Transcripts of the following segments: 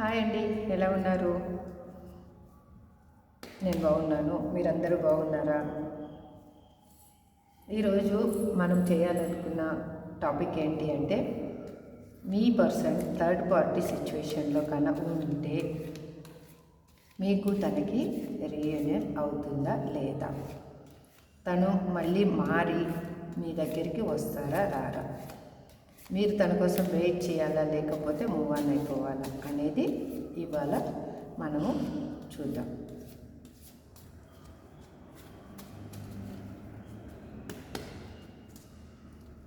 Hi అండి ఎలా ఉన్నారు? నేను బాగున్నాను మీరందరూ బాగున్నారా? ఈరోజు మనం చేయాలనుకున్న టాపిక్ ఏంటి అంటే మీ పర్సన్ థర్డ్ పార్టీ సిచ్యువేషన్లో కన్నా ఉంటే మీకు తనకి రీయూనియన్ అవుతుందా లేదా? తను మళ్ళీ మారి మీ దగ్గరికి వస్తారా రారా? మీరు తన కోసం వెయిట్ చేయాలా లేకపోతే మూవ్ ఆన్ అయిపోవాలా అనేది ఇవాళ మనము చూద్దాం.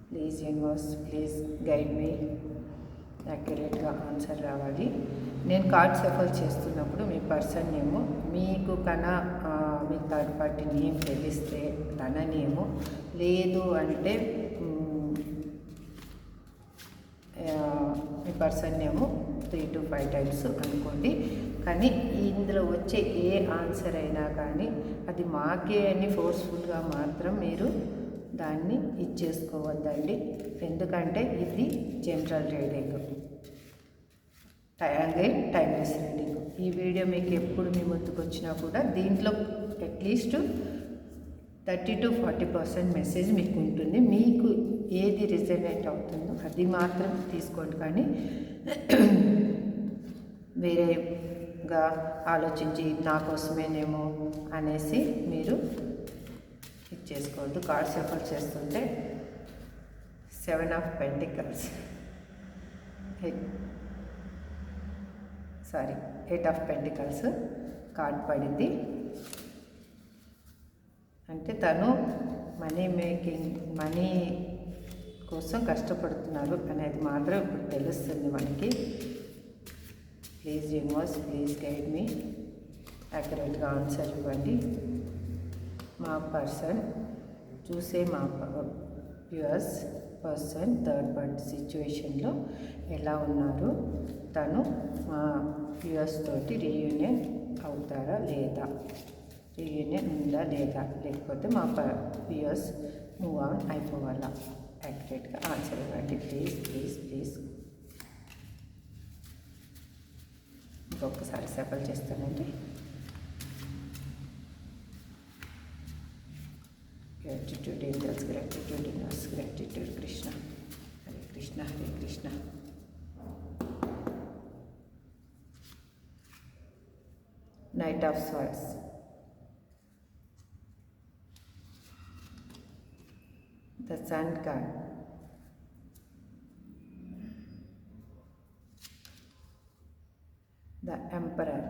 Please universe please guide me యాక్యురేట్గా answer రావాలి. నేను కార్డ్ సఫర్ చేస్తున్నప్పుడు మీ పర్సన్ నేము మీకు కన మీ థర్డ్ పార్టీ నేమ్ తెలిస్తే తన నేము లేదు అంటే మ్, ఆ, మీ పర్సన్ ఏమో త్రీ టు ఫైవ్ టైమ్స్ అనుకోండి కానీ ఇందులో వచ్చే ఏ ఆన్సర్ అయినా కానీ అది మాకే అని ఫోర్స్ఫుల్గా మాత్రం మీరు దాన్ని ఇచ్చేసుకోవద్దండి. ఎందుకంటే ఇది general reading again timeless reading ఈ వీడియో మీకు ఎప్పుడు మీ ముందుకు వచ్చినా కూడా దీంట్లో at least thirty to forty percent message మీకు ఉంటుంది. మీకు ఏది రిజనేట్ అవుతుందో అది మాత్రం తీసుకోండి. కానీ వేరేగా ఆలోచించి నా కోసమేనేమో అనేసి మీరు ఇచ్చేసుకోవద్దు కార్డ్ సఫర్ చేస్తుంటే seven of pentacles. Sorry eight of pentacles card పడింది. అంటే తను మనీ మేకింగ్ మనీ కోసం కష్టపడుతున్నారు అనేది మాత్రం ఇప్పుడు తెలుస్తుంది మనకి. Please universe please guide me యాక్యురేట్గా answer ఇవ్వండి. మా పర్సన్ చూసే మా ప్యూర్స్ పర్సన్ థర్డ్ పార్టీ సిచ్యువేషన్లో ఎలా ఉన్నారు? తను మా ప్యూర్స్ తోటి రీయూనియన్ అవుతారా లేదా? రీయూనియన్ ఉందా లేదా? లేకపోతే మా ప్యూర్స్ మూవ్ ఆన్ అయిపోవాలా? యాక్యురేట్గా ఆన్సర్ ఇవ్వండి ప్లీజ్ ప్లీజ్ ప్లీజ్ ఇంకొకసారి సెఫల్ చేస్తానండి gratitude angels gratitude universe gratitude Krishna Hare Krishna Hare Krishna knight of swords sun the emperor.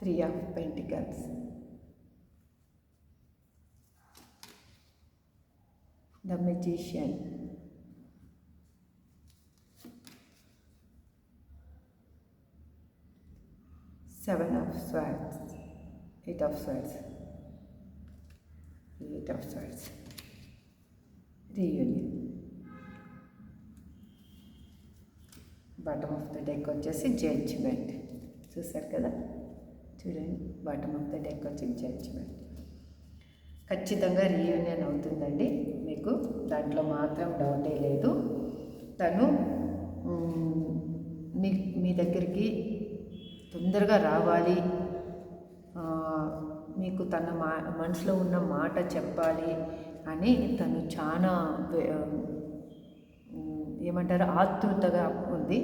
Three of pentacles. The magician. Seven of swords eight of swords. Eight of swords. Reunion. Bottom of the deck వచ్చేసి judgement చూసారు కదా? చూడండి. Bottom of the deck వచ్చి judgement ఖచ్చితంగా reunion అవుతుందండి. మీకు దాంట్లో మాత్రం డౌటే లేదు. తను మీ మీ దగ్గరికి తొందరగా రావాలి మీకు తన మా మనసులో ఉన్న మాట చెప్పాలి అని తను చాలా ఏమంటారు ఆతృతగా ఉంది.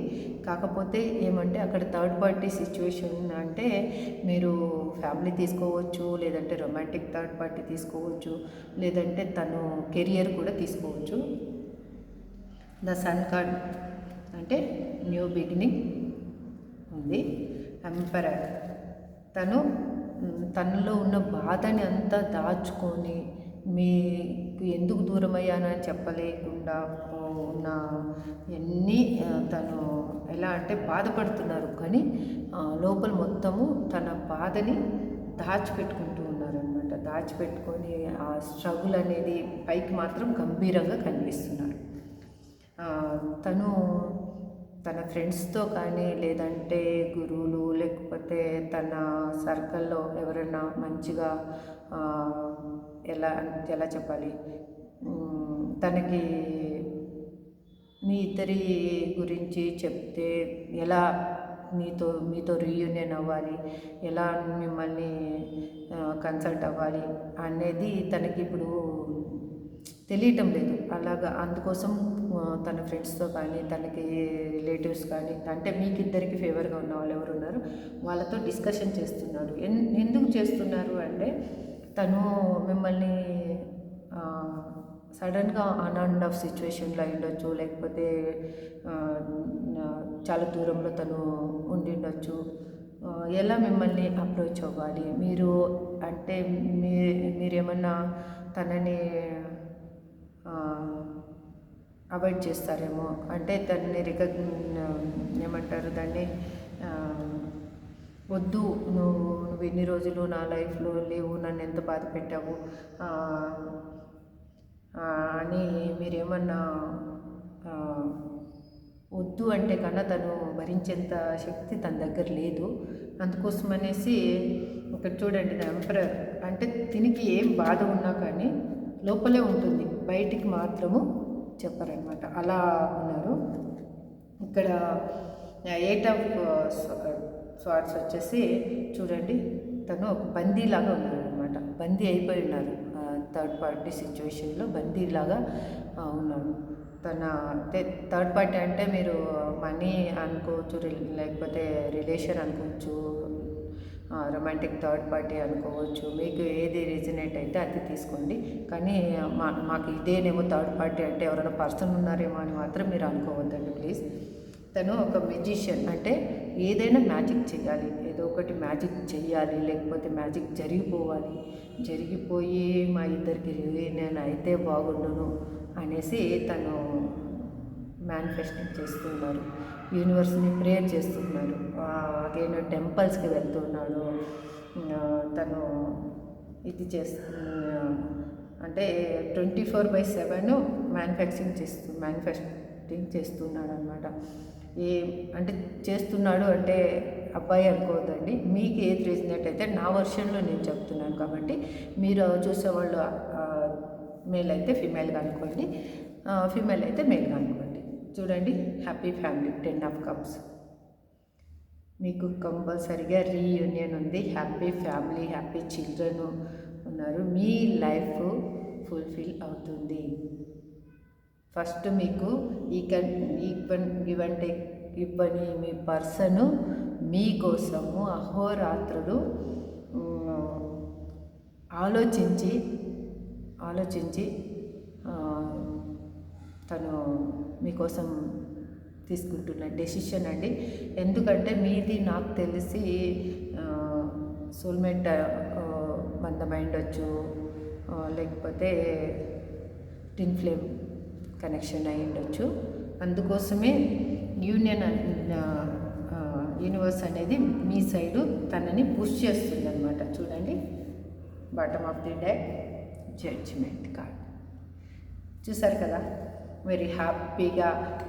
కాకపోతే ఏమంటే అక్కడ థర్డ్ పార్టీ సిచ్యువేషన్ అంటే మీరు ఫ్యామిలీ తీసుకోవచ్చు లేదంటే రొమాంటిక్ థర్డ్ పార్టీ తీసుకోవచ్చు లేదంటే తను కెరియర్ కూడా తీసుకోవచ్చు. ద సన్ కార్డ్ అంటే న్యూ బిగినింగ్ ఉంది. ఎంపరర్ తను తనలో ఉన్న బాధని అంతా దాచుకొని మీకు ఎందుకు దూరం అయ్యానని చెప్పలేకుండా ఉన్న ఎన్ని తను ఎలా అంటే బాధపడుతున్నారు. కానీ లోపల మొత్తము తన బాధని దాచిపెట్టుకుంటూ ఉన్నారనమాట దాచిపెట్టుకొని ఆ స్ట్రగుల్ అనేది పైకి మాత్రం గంభీరంగా కనిపిస్తున్నారు. తను తన ఫ్రెండ్స్తో కానీ లేదంటే గురువులు లేకపోతే తన సర్కిల్లో ఎవరైనా మంచిగా ఎలా ఎలా చెప్పాలి? తనకి మీ ఇద్దరి గురించి చెప్తే ఎలా మీతో మీతో రీయూనియన్ అవ్వాలి? ఎలా మిమ్మల్ని కన్సల్ట్ అవ్వాలి? అనేది తనకి ఇప్పుడు తెలియటం లేదు. అలాగా అందుకోసం తన ఫ్రెండ్స్తో కానీ తనకి రిలేటివ్స్ కానీ అంటే మీకు ఇద్దరికి ఫేవర్గా ఉన్న వాళ్ళు ఎవరు ఉన్నారు? వాళ్ళతో డిస్కషన్ చేస్తున్నాడు. ఎన్ ఎందుకు చేస్తున్నారు అంటే తను మిమ్మల్ని సడన్గా ఆన్ అండ్ ఆఫ్ సిచ్యువేషన్లో ఉండొచ్చు లేకపోతే చాలా దూరంలో తను ఉండి ఉండొచ్చు ఎలా మిమ్మల్ని అప్రోచ్ అవ్వాలి? మీరు అంటే మీ మీరేమన్నా తనని అవాయిడ్ చేస్తారేమో. అంటే దాన్ని రికగ్ ఏమంటారు? దాన్ని వద్దు నువ్వు నువ్వు ఎన్ని రోజులు నా లైఫ్లో లేవు నన్ను ఎంత బాధ పెట్టావు అని మీరేమన్నా వద్దు అంటే కన్నా తను భరించేంత శక్తి తన దగ్గర లేదు. అందుకోసం అనేసి ఇక్కడ చూడండి ఎంపరర్ అంటే తినికి ఏం బాధ ఉన్నా కానీ లోపలే ఉంటుంది. బయటికి మాత్రము చెప్పరనమాట అలా ఉన్నారు. ఇక్కడ ఎయిట్ ఆఫ్ స్వార్ట్స్ వచ్చేసి చూడండి తను ఒక బందీలాగా ఉన్నాడనమాట బందీ అయిపోయి ఉన్నారు. థర్డ్ పార్టీ సిచ్యువేషన్లో బందీలాగా ఉన్నాడు. తన అంటే థర్డ్ పార్టీ అంటే మీరు మనీ అనుకోవచ్చు లేకపోతే రిలేషన్ అనుకోవచ్చు రొమాంటిక్ థర్డ్ పార్టీ అనుకోవచ్చు. మీకు ఏది రీజనేట్ అయితే అది తీసుకోండి. కానీ మా మాకు ఇదేనేమో థర్డ్ పార్టీ అంటే ఎవరైనా పర్సన్ ఉన్నారేమో అని మాత్రం మీరు అనుకోవద్దండి ప్లీజ్ తను ఒక మెజిషియన్ అంటే ఏదైనా మ్యాజిక్ చేయాలి. ఏదో ఒకటి మ్యాజిక్ చేయాలి. లేకపోతే మ్యాజిక్ జరిగిపోవాలి. జరిగిపోయి మా ఇద్దరికి నేను అయితే బాగుండును అనేసి తను మేనిఫెస్టింగ్ చేస్తున్నారు. యూనివర్స్ని ప్రేయర్ చేస్తున్నాడు. అగైన్ టెంపుల్స్కి వెళ్తున్నాడు. తను ఇది చేస్తు అంటే twenty four by seven manufacturing చేస్తు మ్యానుఫ్యాక్చరింగ్ చేస్తున్నాడు అనమాట ఏ అంటే చేస్తున్నాడు అంటే అబ్బాయి అనుకోవద్దండి. మీకు ఏది రీజనేట్ అయితే నా వర్షన్లో నేను చెప్తున్నాను కాబట్టి మీరు చూసేవాళ్ళు మేల్ అయితే ఫిమేల్గా అనుకోండి. ఫిమేల్ అయితే మేల్గా అనుకోండి. చూడండి happy family ten of cups మీకు కంపల్సరిగా రీయూనియన్ ఉంది. హ్యాపీ ఫ్యామిలీ హ్యాపీ చిల్డ్రన్ ఉన్నారు. మీ లైఫ్ ఫుల్ఫిల్ అవుతుంది. ఫస్ట్ మీకు ఈ కన్ ఈవెన్ గివెన్ టేక్ ఇవ్వని మీ పర్సను మీకోసము అహోరాత్రులు ఆలోచించి ఆలోచించి తను మీకోసం తీసుకుంటున్న డెసిషన్ అండి. ఎందుకంటే మీది నాకు తెలిసి సోల్మేట్ బంధం లేకపోతే టిన్ ఫ్లేమ్ కనెక్షన్ అయి ఉండొచ్చు. అందుకోసమే యూనియన్ యూనివర్స్ అనేది మీ సైడు తనని పుష్ చేస్తుంది అనమాట చూడండి. Bottom of the deck judgement card చూసారు కదా? మీరు హ్యాపీగా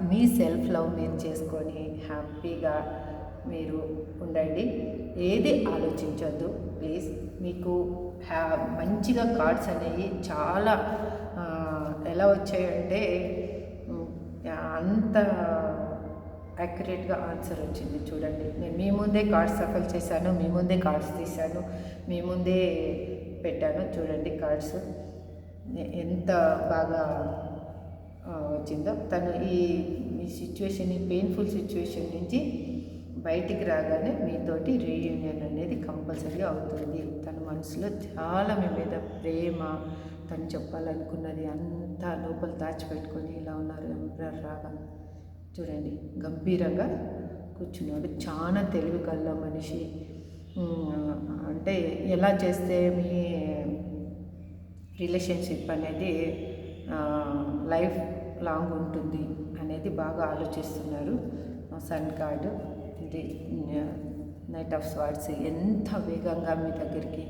మీ సెల్ఫ్ లవ్ మీరు చేసుకొని హ్యాపీగా మీరు ఉండండి. ఏది ఆలోచించొద్దు. ప్లీజ్ మీకు హ్యా మంచిగా కార్డ్స్ అనేవి చాలా ఎలా వచ్చాయంటే అంత యాక్యురేట్గా ఆన్సర్ వచ్చింది. చూడండి. నేను మీ ముందే కార్డ్స్ సఫల్ చేశాను మీ ముందే కార్డ్స్ తీశాను మీ ముందే పెట్టాను. చూడండి కార్డ్స్ ఎంత బాగా వచ్చిందో. తను ఈ ఈ సిచ్యువేషన్ ఈ పెయిన్ఫుల్ సిచ్యువేషన్ నుంచి బయటికి రాగానే మీతోటి రీయూనియన్ అనేది కంపల్సరీ అవుతుంది. తన మనసులో చాలా మీ మీద ప్రేమ తను చెప్పాలనుకున్నది అంతా లోపల దాచిపెట్టుకొని ఇలా ఉన్నారు. ఎంప్రర్ రాగా? చూడండి గంభీరంగా కూర్చున్నాడు. చాలా తెలివి కల్ల మనిషి. అంటే ఎలా చేస్తే మీ రిలేషన్షిప్ అనేది లైఫ్ లాంగ్ ఉంటుంది అనేది బాగా ఆలోచిస్తున్నారు. సన్ కార్డు ఇది నైట్ ఆఫ్ స్వార్ట్స్ ఎంత వేగంగా మీ దగ్గరికి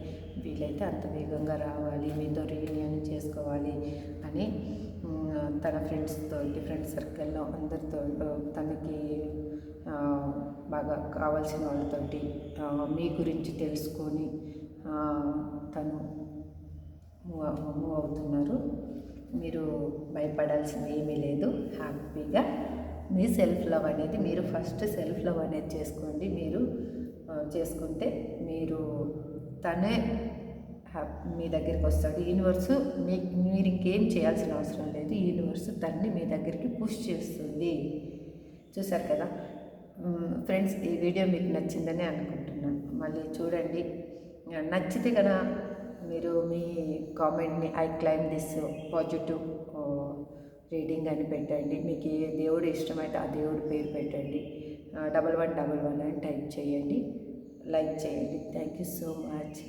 వీలైతే అంత వేగంగా రావాలి మీతో రీయూనియన్ చేసుకోవాలి అని తన ఫ్రెండ్స్తో డిఫరెంట్ సర్కిల్లో అందరితో తనకి బాగా కావాల్సిన వాళ్ళతోటి మీ గురించి తెలుసుకొని తను మూవ్ అవుతున్నారు. మీరు భయపడాల్సింది ఏమీ లేదు. హ్యాపీగా మీ సెల్ఫ్ లవ్ అనేది మీరు ఫస్ట్ సెల్ఫ్ లవ్ అనేది చేసుకోండి. మీరు చేసుకుంటే మీరు తనే మీ దగ్గరికి వస్తాడు. యూనివర్స్ మీ మీరు ఇంకేం చేయాల్సిన అవసరం లేదు. యూనివర్స్ తన్ని మీ దగ్గరికి పుష్ చేస్తుంది. చూసారు కదా? ఫ్రెండ్స్ ఈ వీడియో మీకు నచ్చిందని అనుకుంటున్నాను. మళ్ళీ చూడండి. నచ్చితే కదా మీరు మీ కామెంట్ని I claim this positive reading అని పెట్టండి. మీకు ఏ దేవుడు ఇష్టమైతే ఆ దేవుడి పేరు పెట్టండి. డబల్ వన్ డబల్ వన్ అని టైప్ చేయండి. లైక్ చేయండి. Thank you so much.